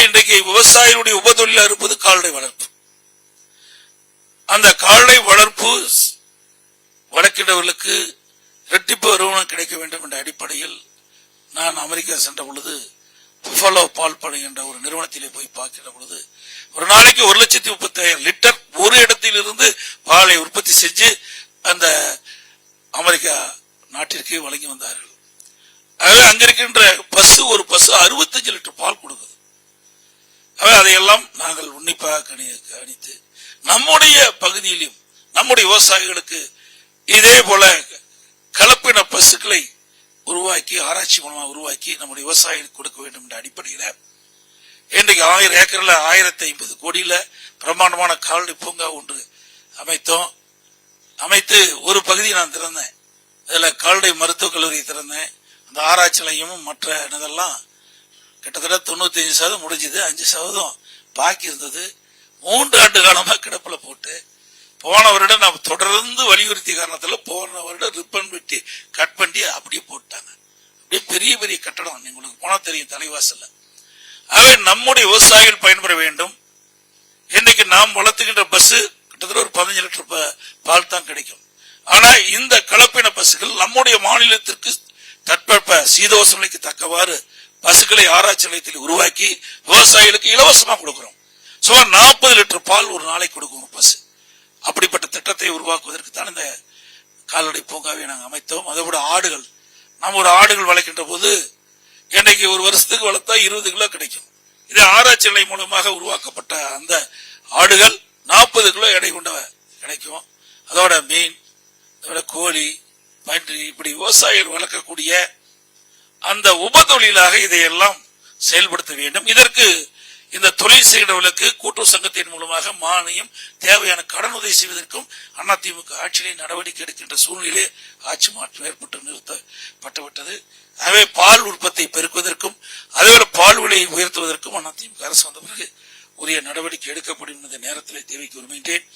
இன்றைக்கு விவசாயிகளுடைய உபதொழிலா இருப்பது கால்நடை வளர்ப்பு. அந்த கால்நடை வளர்ப்பு வளர்க்கின்றவர்களுக்கு இரட்டிப்பு வருமானம் கிடைக்க வேண்டும் என்ற அடிப்படையில் நான் அமெரிக்கா சென்ற பொழுது புஃபலோ பால் பணி என்ற ஒரு நிறுவனத்திலே போய் பார்க்கிற பொழுது ஒரு நாளைக்கு ஒரு லட்சத்தி முப்பத்தாயிரம் லிட்டர் ஒரு இடத்திலிருந்து பாலை உற்பத்தி செஞ்சு அந்த அமெரிக்கா நாட்டிற்கு வழங்கி வந்தார்கள். அதில் அங்க இருக்கின்ற பசு ஒரு பசு அறுபத்தஞ்சு லிட்டர் பால் ஆகவே அதையெல்லாம் நாங்கள் உன்னிப்பாக கணி கணித்து நம்முடைய பகுதியிலும் நம்முடைய விவசாயிகளுக்கு இதே போல கலப்பின பசுக்களை உருவாக்கி ஆராய்ச்சி மூலமாக உருவாக்கி நம்முடைய விவசாயிகளுக்கு கொடுக்க வேண்டும் என்ற அடிப்படையில் இன்றைக்கு ஆயிரம் ஏக்கர்ல ஆயிரத்தி ஐம்பது கோடியில பிரம்மாண்டமான கால்நடை பூங்கா ஒன்று அமைத்தோம். அமைத்து ஒரு பகுதி நான் திறந்தேன். அதில் கால்நடை மருத்துவக் கல்லூரி திறந்தேன். அந்த ஆராய்ச்சி நிலையமும் மற்ற இதெல்லாம் கிட்டத்தட்ட தொண்ணூத்தி அஞ்சு சதவீதம் முடிஞ்சது அஞ்சு சதவீதம் பாக்கி இருந்தது. மூன்று ஆண்டு காலமா கிடப்புல போட்டு போன வருடம் நாம் தொடர்ந்து வலியுறுத்திய காரணத்துல போன வருடம் ரிப்பன் வெட்டி கட் பண்ணி அப்படியே போட்டாங்க. அப்படியே பெரிய பெரிய கட்டடம் உங்களுக்கு போனா தெரியும் தலைவாசல்ல. ஆகவே நம்முடைய விவசாயிகள் பயன்பெற வேண்டும். இன்னைக்கு நாம் வளர்த்துக்கின்ற பஸ் கிட்டத்தட்ட ஒரு பதினஞ்சு லிட்டர் ப- பால் தான் கிடைக்கும். ஆனா இந்த கலப்பின பஸ்கள் நம்முடைய மாநிலத்திற்கு தட்பவெப்ப சீதோஷ நிலைக்கு தக்கவாறு பசுக்களை ஆராய்ச்சி நிலையத்தில் உருவாக்கி விவசாயிகளுக்கு இலவசமா கொடுக்கிறோம். சுமார் நாற்பது லிட்டர் பால் ஒரு நாளைக்கு கொடுக்கும் பசு. அப்படிப்பட்ட திட்டத்தை உருவாக்குவதற்கு தான் இந்த கால்நடை பூங்காவை நாங்கள் அமைத்தோம். அதை விட ஆடுகள். நாம் ஒரு ஆடுகள் வளர்க்கின்ற போது இன்னைக்கு ஒரு வருஷத்துக்கு வளர்த்தா இருபது கிலோ கிடைக்கும். இது ஆராய்ச்சி நிலை மூலமாக உருவாக்கப்பட்ட அந்த ஆடுகள் நாற்பது கிலோ எடை கொண்ட கிடைக்கும். அதோட மீன் அதோட கோழி பன்றி இப்படி விவசாயிகள் வளர்க்கக்கூடிய அந்த உபதொழிலாக இதையெல்லாம் செயல்படுத்த வேண்டும். இதற்கு இந்த தொழில் செய்கிறவர்களுக்கு கூட்டுறவு சங்கத்தின் மூலமாக மானியம் தேவையான கடன் உதவி செய்வதற்கும் அதிமுக ஆட்சியிலே நடவடிக்கை எடுக்கின்ற சூழ்நிலையே ஆட்சி மாற்றம் ஏற்பட்டு நிறுத்தப்பட்டுவிட்டது. ஆகவே பால் உற்பத்தியை பெருக்குவதற்கும் அதேபோல பால் விலையை உயர்த்துவதற்கும் அதிமுக அரசு வந்த பிறகு உரிய நடவடிக்கை எடுக்கப்படும் என்ற நேரத்தில் தேவைக்கு விரும்புகின்றேன்